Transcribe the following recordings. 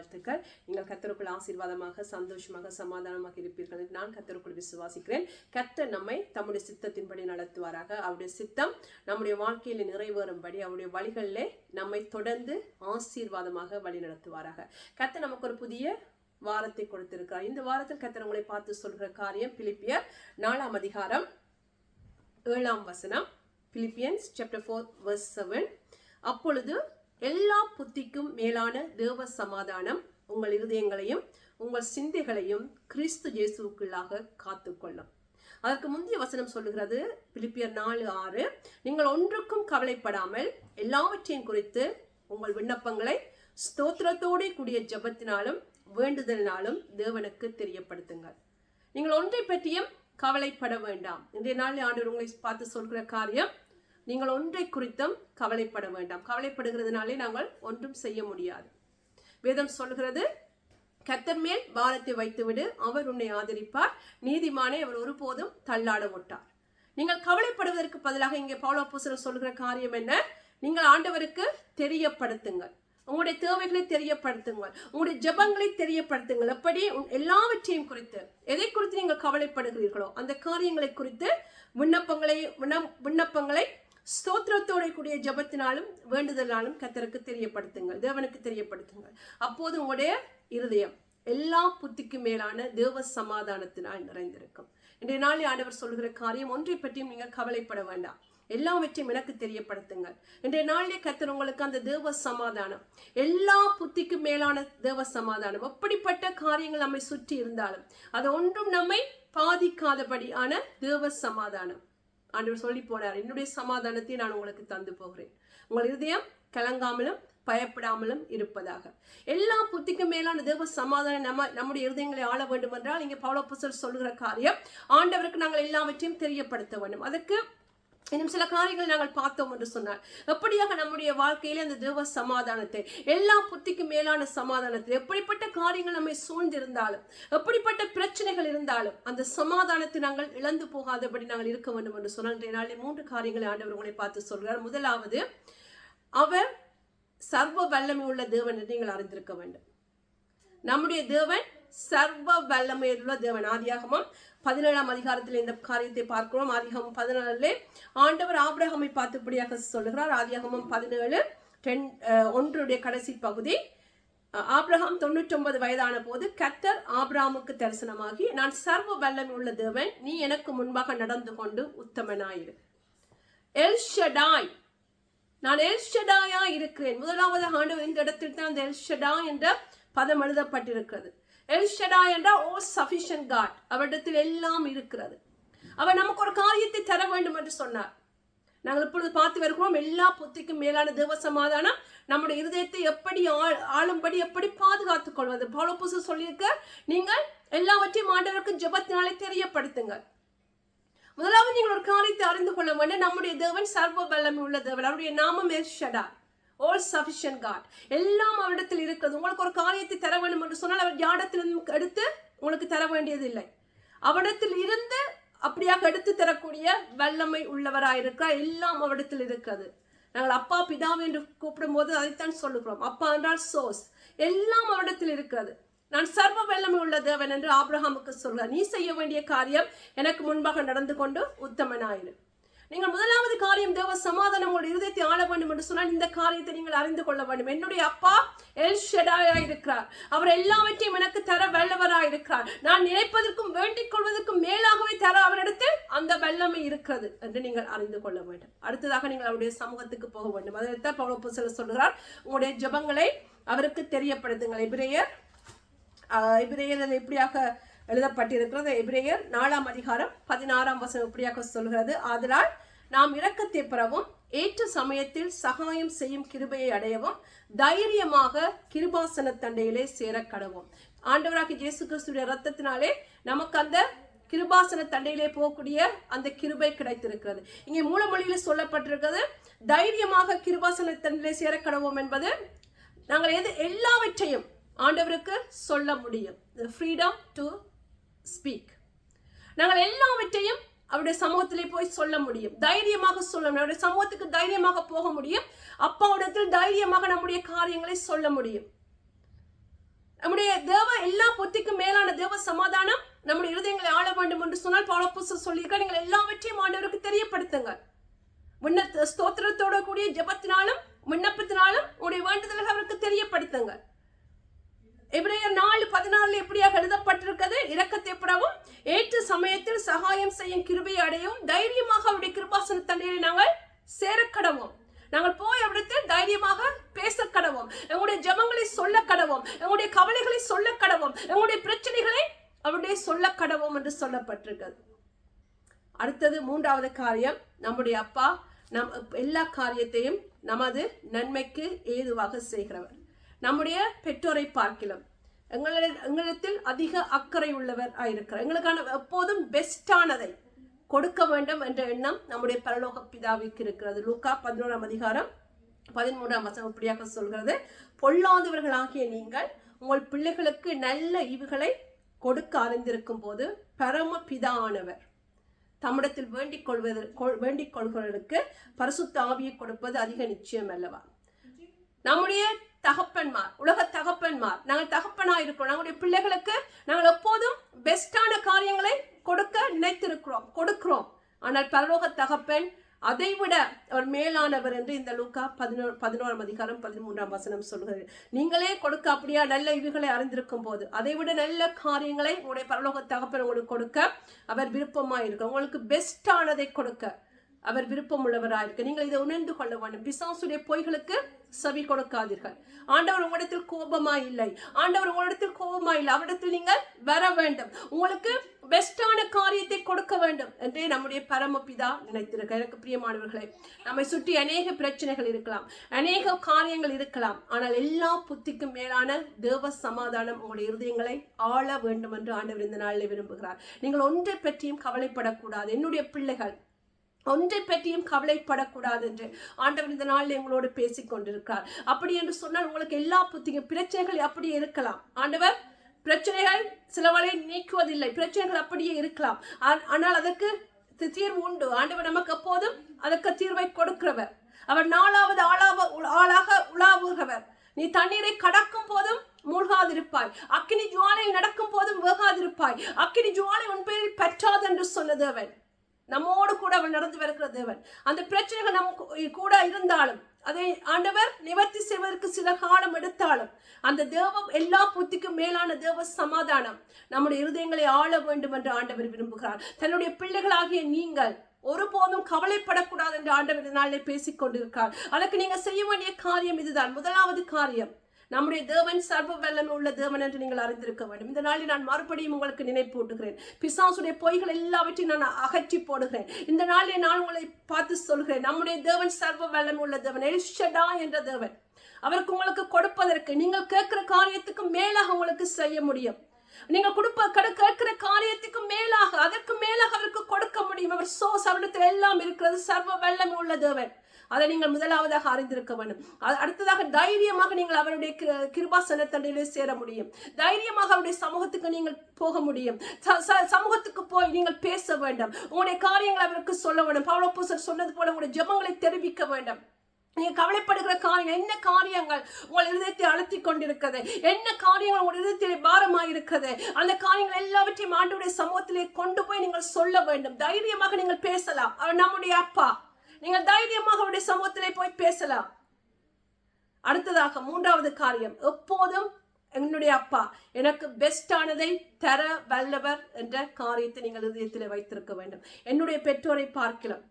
வாழ்த்துக்கள். நீங்கள் கத்தருக்குள் ஆசீர்வாதமாக சந்தோஷமாக சமாதானமாக இருப்பீர்கள் நான் கத்தருக்குள் விசுவாசிக்கிறேன். கத்த நம்மை தம்முடைய சித்தத்தின்படி நடத்துவாராக. அவருடைய சித்தம் நம்முடைய வாழ்க்கையில் நிறைவேறும்படி அவருடைய வழிகளிலே நம்மை தொடர்ந்து ஆசீர்வாதமாக வழி நடத்துவாராக கத்த நமக்கு ஒரு புதிய வாரத்தை கொடுத்திருக்கிறார். இந்த வாரத்தில் கத்தர் உங்களை பார்த்து சொல்கிற காரியம் பிலிப்பியர் நாலாம் அதிகாரம் ஏழாம் வசனம் Philippians chapter four verse seven அப்பொழுது எல்லா புத்திக்கும் மேலான தேவ சமாதானம் உங்கள் இருதயங்களையும் உங்கள் சிந்தைகளையும் கிறிஸ்து இயேசுவுக்குள்ளாக காத்துக்கொள்ளும். அதற்கு முந்தைய வசனம் சொல்லுகிறது பிலிப்பியர் நாலு ஆறு நீங்கள் ஒன்றுக்கும் கவலைப்படாமல் எல்லாவற்றையும் குறித்து உங்கள் விண்ணப்பங்களை ஸ்தோத்திரத்தோடு கூடிய ஜெபத்தினாலும் வேண்டுதலினாலும் தேவனுக்கு தெரியப்படுத்துங்கள். நீங்கள் ஒன்றை பற்றியும் கவலைப்பட வேண்டாம். இன்றைய நாளில் ஆண்டு உங்களை பார்த்து சொல்கிற காரியம் நீங்கள் ஒன்றை குறித்தும் கவலைப்பட வேண்டாம். கவலைப்படுகிறதுனாலே நாங்கள் ஒன்றும் செய்ய முடியாது. வேதம் சொல்கிறது கத்தர் மேல் பாரத்தை வைத்துவிடு அவர் உன்னை ஆதரிப்பார். நீதிமானே அவர் ஒருபோதும் தள்ளாட விட்டார் நீங்கள் கவலைப்படுவதற்கு பதிலாக இங்கே பாலோ புசர் சொல்கிற காரியம் என்ன? நீங்கள் ஆண்டவருக்கு தெரியப்படுத்துங்கள். உங்களுடைய தேவைகளை தெரியப்படுத்துங்கள். உங்களுடைய ஜெபங்களை தெரியப்படுத்துங்கள். எப்படி உன் எல்லாவற்றையும் குறித்து எதை குறித்து நீங்கள் கவலைப்படுகிறீர்களோ அந்த காரியங்களை குறித்து விண்ணப்பங்களை விண்ணப்பங்களை ஸ்தோத்திரத்தோட கூடிய ஜெபத்தினாலும் வேண்டுதலாலும் கத்தருக்கு தெரியப்படுத்துங்கள் தேவனுக்கு தெரியப்படுத்துங்கள். அப்போது உங்களுடைய இருதயம் எல்லா புத்திக்கும் மேலான தேவ சமாதானத்தினால் நிறைந்திருக்கும். இன்றைய நாளில் ஆண்டவர் சொல்கிற காரியம் ஒன்றை பற்றியும் நீங்கள் கவலைப்பட வேண்டாம். எல்லாவற்றையும் எனக்கு தெரியப்படுத்துங்கள். இன்றைய நாளிலே கத்தர் உங்களுக்கு அந்த தேவ சமாதானம் எல்லா புத்திக்கும் மேலான தேவ சமாதானம் எப்படிப்பட்ட காரியங்கள் நம்மை சுற்றி இருந்தாலும் அது ஒன்றும் நம்மை பாதிக்காதபடியான தேவ சமாதானம். ஆண்டவர் சொல்லி போனார் என்னுடைய சமாதானத்தை நான் உங்களுக்கு தந்து போகிறேன். உங்கள் இருதயம் கலங்காமலும் பயப்படாமலும் இருப்பதாக. எல்லா புத்திக்கும் மேலான தேவ சமாதானம் நம்ம நம்முடைய இருதயங்களை ஆள வேண்டும் என்றால் இங்கே பவுல சொல்கிற காரியம் ஆண்டவருக்கு நாங்கள் எல்லாவற்றையும் தெரியப்படுத்த வேண்டும். அதற்கு இன்னும் சில காரியங்களை நாங்கள் பார்த்தோம் என்று சொன்னார். எப்படியாக நம்முடைய வாழ்க்கையிலே அந்த தேவ சமாதானத்தை எல்லா புத்திக்கும் மேலான சமாதானத்தை எப்படிப்பட்ட காரியங்கள் நம்மை சூழ்ந்திருந்தாலும் எப்படிப்பட்ட பிரச்சனைகள் இருந்தாலும் அந்த சமாதானத்தை நாங்கள் இழந்து போகாதபடி நாங்கள் இருக்க வேண்டும் என்று சொன்னால் இன்றைய நாளில் மூன்று காரியங்களை ஆண்டவர் உங்களை பார்த்து சொல்கிறார். முதலாவது அவர் சர்வ வல்லமை உள்ள தேவன் என்று நீங்கள் அறிந்திருக்க வேண்டும். நம்முடைய தேவன் சர்வ வல்லமையுள்ள தேவன். ஆதியாகமம் பதினேழாம் அதிகாரத்தில் இந்த காரியத்தை பார்க்கிறோம். ஆதிகம் பதினேழுலே ஆண்டவர் ஆபிரகமை பார்த்துபடியாக சொல்லுகிறார். ஆதியாகமம் பதினேழு டென் ஒன்றுடைய கடைசி பகுதி. ஆப்ரஹாம் ஆபிரகாம் தொண்ணூற்றொன்பது வயதான போது கத்தர் ஆப்ராமுக்கு தரிசனமாகி நான் சர்வ வல்லமை உள்ள தேவன் நீ எனக்கு முன்பாக நடந்து கொண்டு உத்தமனாயிரு. எல்ஷடாய் நான் எல்ஷடாயா இருக்கிறேன் முதலாவது ஆண்டவர் இந்த இடத்தில் தான் அந்த எல்ஷடா என்ற பதம் எழுதப்பட்டிருக்கிறது. எல்ஷடா என்றால் ஓ சஃபிஷியன் காட் அவரிடத்தில் எல்லாம் இருக்கிறது. அவர் நமக்கு ஒரு காரியத்தை தர வேண்டும் என்று சொன்னார். நாங்கள் இப்பொழுது பார்த்து வருகிறோம் எல்லா புத்திக்கும் மேலான தேவ சமாதானம் நம்முடைய இருதயத்தை எப்படி ஆளும்படி எப்படி பாதுகாத்துக் கொள்வது? பௌலபுசு சொல்லியிருக்க நீங்கள் எல்லாவற்றையும் ஆண்டவருக்கு ஜெபத்தினாலே தெரியப்படுத்துங்கள். முதலாவது நீங்கள் ஒரு காரியத்தை அறிந்து கொள்ள வேண்டும். நம்முடைய தேவன் சர்வ வல்லமை உள்ள தேவன். அவருடைய நாமம் எர்ஷடா ஆல் சஃபிஷியன் காட் எல்லாம் அவரிடத்தில் இருக்கிறது. உங்களுக்கு ஒரு காரியத்தை தர வேண்டும் என்று சொன்னால் அவர் யாரிடத்திலிருந்து எடுத்து உங்களுக்கு தர வேண்டியதில்லை. அவரிடத்தில் இருந்து அப்படியாக எடுத்து தரக்கூடிய வல்லமை உள்ளவராயிருக்கிறார் எல்லாம் அவரிடத்தில் இருக்கிறது. நாங்கள் அப்பா பிதாவை என்று கூப்பிடும்போது அதைத்தான் சொல்லுகிறோம். அப்பா என்றால் சோர்ஸ் எல்லாம் அவரிடத்தில் இருக்கிறது. நான் சர்வ வல்லமை உள்ள தேவன் என்று ஆப்ரஹாமுக்கு சொல்கிறார். நீ செய்ய வேண்டிய காரியம் எனக்கு முன்பாக நடந்து கொண்டு உத்தமனாயிரு. நீங்கள் முதலாவது காரியம் தேவ சமாதானம் உங்களுடைய இருதயத்தை ஆள வேண்டும் என்று சொன்னால் இந்த காரியத்தை நீங்கள் அறிந்து கொள்ள வேண்டும். என்னுடைய அப்பா எல் ஷெடாயாக இருக்கிறார். அவர் எல்லாவற்றையும் எனக்கு தர வல்லவராக இருக்கிறார். நான் நினைப்பதற்கும் வேண்டிக் கொள்வதற்கும் மேலாகவே தர அவரிடத்தில் அந்த வல்லமை இருக்கிறது என்று நீங்கள் அறிந்து கொள்ள வேண்டும். அடுத்ததாக நீங்கள் அவருடைய சமூகத்துக்கு போக வேண்டும். அதைத்தான் பவுல சில சொல்கிறார் உங்களுடைய ஜெபங்களை அவருக்கு தெரியப்படுத்துங்கள். இபிரேயர் இபிரேயர் அதை அது எப்படியாக எழுதப்பட்டிருக்கிறது. எபிரேயர் நாலாம் அதிகாரம் பதினாறாம் வசனம் இப்படியாக சொல்கிறது. ஆதலால் நாம் இரக்கத்தை பெறவும் ஏற்ற சமயத்தில் சகாயம் செய்யும் கிருபையை அடையவும் தைரியமாக கிருபாசன தண்டையிலே சேர கடவும் ஆண்டவராக இயேசு கிறிஸ்துடைய ரத்தத்தினாலே நமக்கு அந்த கிருபாசன தண்டையிலே போகக்கூடிய அந்த கிருபை கிடைத்திருக்கிறது. இங்கே மூலமொழியில் சொல்லப்பட்டிருக்கிறது தைரியமாக கிருபாசன தண்டையிலே சேர கடவோம் என்பது நாங்கள் எது எல்லாவற்றையும் ஆண்டவருக்கு சொல்ல முடியும். ஃப்ரீடம் டு ஸ்பீக் நாங்கள் எல்லாவற்றையும் அவருடைய சமூகத்திலே போய் சொல்ல முடியும். தைரியமாக சொல்ல முடியும். அவருடைய சமூகத்துக்கு தைரியமாக போக முடியும். அப்பாவிடத்தில் தைரியமாக நம்முடைய காரியங்களை சொல்ல முடியும். எல்லா பொத்திக்கும் மேலான தேவ சமாதானம் நம்முடைய இருதயங்களை ஆள வேண்டும் என்று சொன்னால் பவுலப்போஸ் சொல்லியிருக்க நீங்கள் எல்லாவற்றையும் ஆண்டவருக்கு தெரியப்படுத்துங்க விண்ண ஸ்தோத்திரத்தோட கூடிய ஜெபத்தினாலும் விண்ணப்பத்தினாலும் உங்களுடைய வேண்டுதல்களை அவருக்கு தெரியப்படுத்துங்கள். எபிரேயர் நாலு பதினாலு எப்படியாக எழுதப்பட்டிருக்கிறது? இரக்கத்தை பெறவும் ஏற்ற சமயத்தில் சகாயம் செய்யும் கிருபையை அடையவும் தைரியமாக அவருடைய கிருபாசன தண்ணீரை நாங்கள் சேரக்கடவோம். நாங்கள் போய் அவிடத்தில் தைரியமாக பேச கடவோம் எங்களுடைய ஜெபங்களை சொல்ல கடவோம் எங்களுடைய கவலைகளை சொல்ல கடவோம் எங்களுடைய பிரச்சனைகளை அவருடைய சொல்ல கடவோம் என்று சொல்லப்பட்டிருக்கிறது. அடுத்தது மூன்றாவது காரியம் நம்முடைய அப்பா நம் எல்லா காரியத்தையும் நமது நன்மைக்கு ஏதுவாக செய்கிறவர். நம்முடைய பெற்றோரை பார்க்கலாம். எங்கள எங்களிடத்தில் அதிக அக்கறை உள்ளவர் ஆயிருக்கிறார். எங்களுக்கான எப்போதும் பெஸ்டானதை கொடுக்க வேண்டும் என்ற எண்ணம் நம்முடைய பரலோக பிதாவிற்கு இருக்கிறது. லூக்கா பதினோராம் அதிகாரம் பதிமூன்றாம் வசம் இப்படியாக சொல்கிறது. பொல்லாதவர்களாகிய நீங்கள் உங்கள் பிள்ளைகளுக்கு நல்ல ஈவுகளை கொடுக்க அறிந்திருக்கும் போது பரம பிதானவர் தம்மிடத்தில் வேண்டிக் கொள்வது கொள்- வேண்டிக் கொள்கிறவர்களுக்கு பரிசுத்த ஆவியை கொடுப்பது அதிக நிச்சயம் அல்லவா? நம்முடைய தகப்பன்மார் உலக தகப்பன்மார். நாங்கள் தகப்பனாக இருக்கிறோம். நாங்களுடைய பிள்ளைகளுக்கு நாங்கள் எப்போதும் பெஸ்டான காரியங்களை கொடுக்க நினைத்திருக்கிறோம் கொடுக்கிறோம். ஆனால் பரலோக தகப்பன் அதைவிட அவர் மேலானவர் என்று இந்த லூக்கா பதினோரு பதினோராம் அதிகாரம் பதிமூன்றாம் வசனம் சொல்கிறது நீங்களே கொடுக்க அப்படியா? நல்ல இவுகளை அறிந்திருக்கும் போது அதை விட நல்ல காரியங்களை உங்களுடைய பரலோக தகப்பன் உங்களுக்கு கொடுக்க அவர் விருப்பமாக இருக்கும் உங்களுக்கு பெஸ்டானதை கொடுக்க. அவர் விருப்பம் உள்ளவராயிருக்க நீங்கள் இதை உணர்ந்து கொள்ள வேண்டும். பிசாசுடைய பொய்களுக்கு செவி கொடுக்காதீர்கள். ஆண்டவர் உங்களிடத்தில் கோபமா இல்லை. ஆண்டவர் உங்களிடத்தில் கோபமா இல்லை. அவரிடத்தில் நீங்கள் வர வேண்டும். உங்களுக்கு பெஸ்டான காரியத்தை கொடுக்க வேண்டும் என்றே நம்முடைய பரமபிதா நினைத்திருக்க எனக்கு பிரியமானவர்களே நம்மை சுற்றி அநேக பிரச்சனைகள் இருக்கலாம். அநேக காரியங்கள் இருக்கலாம். ஆனால் எல்லா புத்திக்கும் மேலான தேவ சமாதானம் உங்களுடைய இருதயங்களை ஆள வேண்டும் என்று ஆண்டவர் இந்த நாளில் விரும்புகிறார். நீங்கள் ஒன்றை பற்றியும் கவலைப்படக்கூடாது. என்னுடைய பிள்ளைகள் ஒன்றை பற்றியும் கவலைப்படக்கூடாது என்று ஆண்டவர் இந்த நாளில் எங்களோடு பேசி கொண்டிருக்கிறார். அப்படி என்று சொன்னால் உங்களுக்கு எல்லா புத்தியும் பிரச்சனைகள் அப்படியே இருக்கலாம். ஆண்டவர் பிரச்சனைகள் சிலவரை நீக்குவதில்லை. பிரச்சனைகள் அப்படியே இருக்கலாம். ஆனால் அதற்கு தீர்வு உண்டு. ஆண்டவர் நமக்கு எப்போதும் அதற்கு தீர்வை கொடுக்கிறவர். அவர் நாலாவது ஆளாக ஆளாக உலாவுகிறவர். நீ தண்ணீரை கடக்கும் போதும் மூழ்காதிருப்பாய். அக்கினி ஜுவாலை நடக்கும் போதும் வேகாதிருப்பாய். அக்கினி ஜுவாலை உன் பேரில் பற்றாது என்று சொன்னது அவன். நம்மோடு கூட அவன் நடந்து வருகிற தேவன். அந்த பிரச்சனைகள் நம் கூட இருந்தாலும் அதை ஆண்டவர் நிவர்த்தி செய்வதற்கு சில காலம் எடுத்தாலும் அந்த தேவம் எல்லா புத்திக்கும் மேலான தேவ சமாதானம் நம்முடைய இருதயங்களை ஆள வேண்டும் என்று ஆண்டவர் விரும்புகிறார். தன்னுடைய பிள்ளைகளாகிய நீங்கள் ஒருபோதும் கவலைப்படக்கூடாது என்று ஆண்டவர் நாளில் பேசிக் கொண்டிருக்கார் அதற்கு நீங்க செய்ய வேண்டிய காரியம் இதுதான். முதலாவது காரியம் நம்முடைய தேவன் சர்வ வல்லமை உள்ள தேவன் என்று நீங்கள் அறிந்திருக்க வேண்டும். இந்த நாளில் நான் மறுபடியும் உங்களுக்கு நினைப்பூட்டுகிறேன். பிசாசுடைய பொய்கள் எல்லாவற்றையும் நான் அகற்றி போடுகிறேன். இந்த நாளில் நான் உங்களை பார்த்து சொல்கிறேன். நம்முடைய தேவன் சர்வ வல்லமை உள்ள தேவன் எல்ஷடா என்ற தேவன். அவருக்கு உங்களுக்கு கொடுப்பதற்கு நீங்கள் கேட்கிற காரியத்துக்கு மேலாக உங்களுக்கு செய்ய முடியும். நீங்கள் கொடுப்ப கட- கேட்கிற காரியத்துக்கு மேலாக அதற்கு மேலாக அவருக்கு கொடுக்க முடியும். அவர் சோ சவனத்தில் எல்லாம் இருக்கிறது சர்வ வல்லமை உள்ள தேவன். அதை நீங்கள் முதலாவதாக அறிந்திருக்க வேண்டும். அடுத்ததாக தைரியமாக நீங்கள் அவருடைய கிரு- கிருபாசனத்தண்டையிலே சேர முடியும். தைரியமாக அவருடைய சமூகத்துக்கு நீங்கள் போக முடியும். ச- ச- சமூகத்துக்கு போய் நீங்கள் பேச வேண்டும். உங்களுடைய காரியங்களை அவருக்கு சொல்ல வேண்டும். பவளப்பூசர் சொன்னது போல உங்களுடைய ஜெபங்களை தெரிவிக்க வேண்டும். நீங்க கவலைப்படுகிற காரியங்கள் என்ன காரியங்கள் உங்கள் இருதயத்தை அழுத்தி கொண்டிருக்கிறது? என்ன காரியங்கள் உங்கள் இதயத்தில் பாரமாக இருக்கிறது அந்த காரியங்கள் எல்லாவற்றையும் ஆண்டுடைய சமூகத்திலே கொண்டு போய் நீங்கள் சொல்ல வேண்டும். தைரியமாக நீங்கள் பேசலாம். அவர் நம்முடைய அப்பா. நீங்கள் தைரியமாக அவருடைய சமூகத்திலே போய் பேசலாம். அடுத்ததாக மூன்றாவது காரியம் எப்போதும் என்னுடைய அப்பா எனக்கு பெஸ்டானதை தர வல்லவர் என்ற காரியத்தை நீங்கள் இதயத்தில் வைத்திருக்க வேண்டும். என்னுடைய பெற்றோரை பார்க்கலாம்.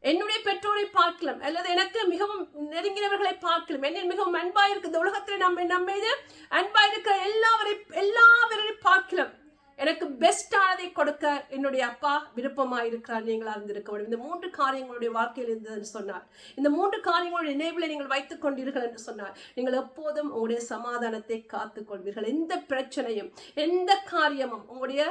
என்னுடைய பெற்றோரை பார்க்கலாம். அல்லது எனக்கு மிகவும் நெருங்கினவர்களை பார்க்கலாம். என்னில் மிகவும் அன்பா இருக்குது இந்த உலகத்தில் நம்ம நம்ம இது அன்பா இருக்கிற எல்லாவரை எல்லாவரையும் பார்க்கலாம் எனக்கு பெஸ்டானதை கொடுக்க என்னுடைய அப்பா விருப்பமாக இருக்கிறார் நீங்களாக இருந்திருக்க வேண்டும். இந்த மூன்று காரியங்களுடைய வாழ்க்கையில் இருந்ததுன்னு சொன்னார். இந்த மூன்று காரியங்களுடைய நினைவில் நீங்கள் வைத்துக் கொண்டீர்கள் என்று சொன்னார். நீங்கள் எப்போதும் உங்களுடைய சமாதானத்தை காத்துக் கொள்வீர்கள். எந்த பிரச்சனையும் எந்த காரியமும் உங்களுடைய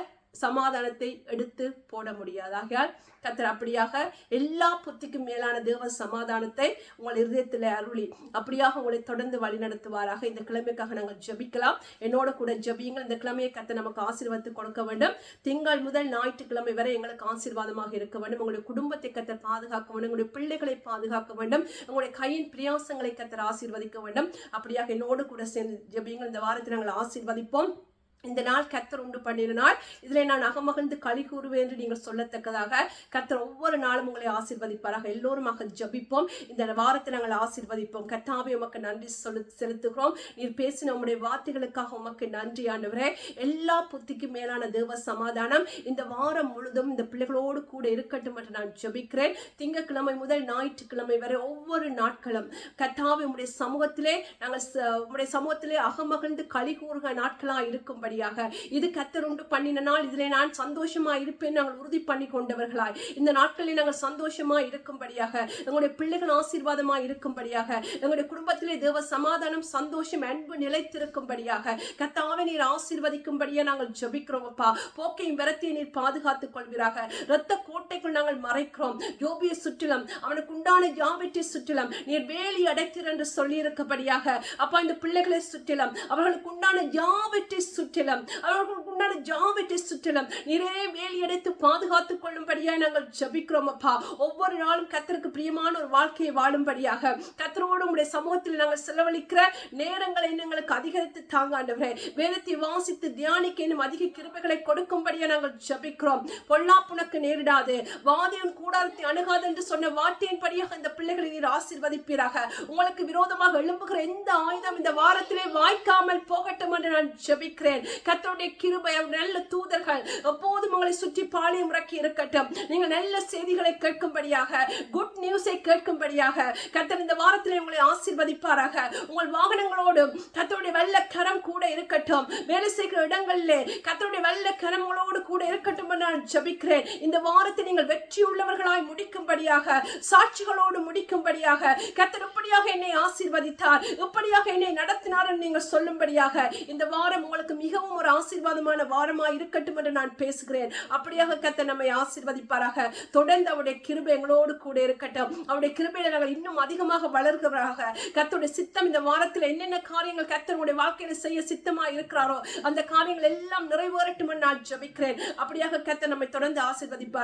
சமாதானத்தை எடுத்து போட முடியாது. ஆகையால் கத்தர் அப்படியாக எல்லா புத்திக்கும் மேலான தேவ சமாதானத்தை உங்கள் இருதயத்தில் அருளி அப்படியாக உங்களை தொடர்ந்து வழிநடத்துவாராக இந்த கிழமைக்காக நாங்கள் ஜெபிக்கலாம். என்னோட கூட ஜெபியுங்கள். இந்த கிழமையை கத்த நமக்கு ஆசீர்வாதத்தை கொடுக்க வேண்டும். திங்கள் முதல் ஞாயிற்றுக்கிழமை வரை எங்களுக்கு ஆசீர்வாதமாக இருக்க வேண்டும். உங்களுடைய குடும்பத்தை கத்தர் பாதுகாக்க வேண்டும். உங்களுடைய பிள்ளைகளை பாதுகாக்க வேண்டும். உங்களுடைய கையின் பிரியாசங்களை கத்தர் ஆசீர்வதிக்க வேண்டும். அப்படியாக என்னோடு கூட சேர்ந்து ஜபியுங்கள். இந்த வாரத்தை நாங்கள் ஆசீர்வதிப்போம். இந்த நாள் கத்தர் உண்டு பண்ணின நாள் இதில் நான் அகமகிழ்ந்து களி கூறுவேன் என்று நீங்கள் சொல்லத்தக்கதாக கத்தர் ஒவ்வொரு நாளும் உங்களை ஆசிர்வதிப்பாராக. எல்லோருமாக ஜபிப்போம். இந்த வாரத்தை நாங்கள் ஆசிர்வதிப்போம். கர்த்தாவை உமக்கு நன்றி சொல்லு செலுத்துகிறோம். நீர் பேசின உங்களுடைய வார்த்தைகளுக்காக உமக்கு நன்றி ஆண்டவரே. எல்லா புத்திக்கும் மேலான தேவ சமாதானம் இந்த வாரம் முழுதும் இந்த பிள்ளைகளோடு கூட இருக்கட்டும் என்று நான் ஜபிக்கிறேன். திங்கட்கிழமை முதல் ஞாயிற்றுக்கிழமை வரை ஒவ்வொரு நாட்களும் கத்தாவே உடைய சமூகத்திலே நாங்கள் ச- சமூகத்திலே அகமகிழ்ந்து களி கூறுக நாட்களாக இருக்கும்படியாக இது கத்தர் உண்டு பண்ணின நாள். இதிலே நான் சந்தோஷமா இருப்பேன். நாங்கள் உறுதி பண்ணி கொண்டவர்களாய். இந்த நாட்களில் நாங்கள் சந்தோஷமா இருக்கும்படியாக எங்களுடைய பிள்ளைகள் ஆசீர்வாதமா இருக்கும்படியாக எங்களுடைய குடும்பத்திலே தேவ சமாதானம் சந்தோஷம் அன்பு நிலைத்திருக்கும்படியாக கத்தாவை நீர் ஆசீர்வதிக்கும்படியா நாங்கள் ஜெபிக்கிறோம் அப்பா. போக்கையும் விரத்தையும் நீர் பாதுகாத்துக் கொள்கிறாக இரத்த கோட்டைக்குள் நாங்கள் மறைக்கிறோம். யோபிய சுற்றிலும் அவனுக்கு உண்டான யாவற்றை சுற்றிலும் நீர் வேலி அடைத்தீர் என்று சொல்லி இருக்கபடியாக அப்பா இந்த பிள்ளைகளை சுற்றிலும் அவர்களுக்கு உண்டான யாவற்றை சுற்றிலும் அவர்களுக்கு உண்டான யாவற்றை சுற்றிலும் நிறைய வேலி எடுத்து பாதுகாத்து கொள்ளும்படியாக நாங்கள் ஜபிக்கிறோம் அப்பா. ஒவ்வொரு நாளும் கத்தருக்கு பிரியமான ஒரு வாழ்க்கையை வாழும்படியாக கத்தரோடு உங்களுடைய சமூகத்தில் நாங்கள் செலவழிக்கிற நேரங்களை எங்களுக்கு அதிகரித்து தாங்க ஆண்டவரே. வேதத்தை வாசித்து தியானிக்க இன்னும் அதிக கிருபைகளை கொடுக்கும்படியாக நாங்கள் ஜபிக்கிறோம். பொல்லாப்புனக்கு நேரிடாது. வாதியின் கூடாரத்தை அணுகாது என்று சொன்ன வார்த்தையின் படியாக இந்த பிள்ளைகளை நீர் ஆசீர்வதிப்பீராக. உங்களுக்கு விரோதமாக எழும்புகிற எந்த ஆயுதம் இந்த வாரத்திலே வாய்க்காமல் போகட்டும் என்று நான் ஜபிக்கிறேன். கத்தருடைய கிருபை நல்ல தூதர்கள் எப்போதும் உங்களை சுற்றி பாளையம் இறக்கி இருக்கட்டும். நீங்கள் நல்ல செய்திகளை கேட்கும்படியாக குட் நியூஸை கேட்கும்படியாக கர்த்தர் இந்த வாரத்தில் உங்களை ஆசீர்வதிப்பாராக. உங்கள் வாகனங்களோடு கத்தருடைய வெள்ள கரம் கூட இருக்கட்டும். வேலை செய்கிற இடங்களிலே கத்தருடைய வெள்ள கரங்களோடு கூட இருக்கட்டும் என்று நான் ஜபிக்கிறேன். இந்த வாரத்தை நீங்கள் வெற்றி உள்ளவர்களாய் முடிக்கும்படியாக சாட்சிகளோடு முடிக்கும்படியாக கத்தர் இப்படியாக என்னை ஆசிர்வதித்தார். இப்படியாக என்னை நடத்தினார் என்று நீங்கள் சொல்லும்படியாக இந்த வாரம் உங்களுக்கு மிகவும் ஒரு ஆசீர்வாதமான வாரமாய் இருக்கட்டும் என்று நான் பேசுகிறேன். அப்படியாக கத்த நம்மை ஆசீர்வதிப்பாராக. தொடர்ந்து அவருடைய கிருபை எங்களோடு கூட இருக்கட்டும். அவருடைய கிருபையில நாங்கள் இன்னும் அதிகமாக வளர்கிறவராக. கத்தருடைய சித்தம் இந்த வாரத்தில் என்னென்ன காரியங்கள் கத்தருடைய வாழ்க்கையில செய்ய சித்தமா இருக்கிறாரோ அந்த காரியங்கள் எல்லாம் நிறைவேறட்டும் என்று நான் ஜபிக்கிறேன். அப்படியாக கத்த நம்மை தொடர்ந்து ஆசீர்வதிப்பார்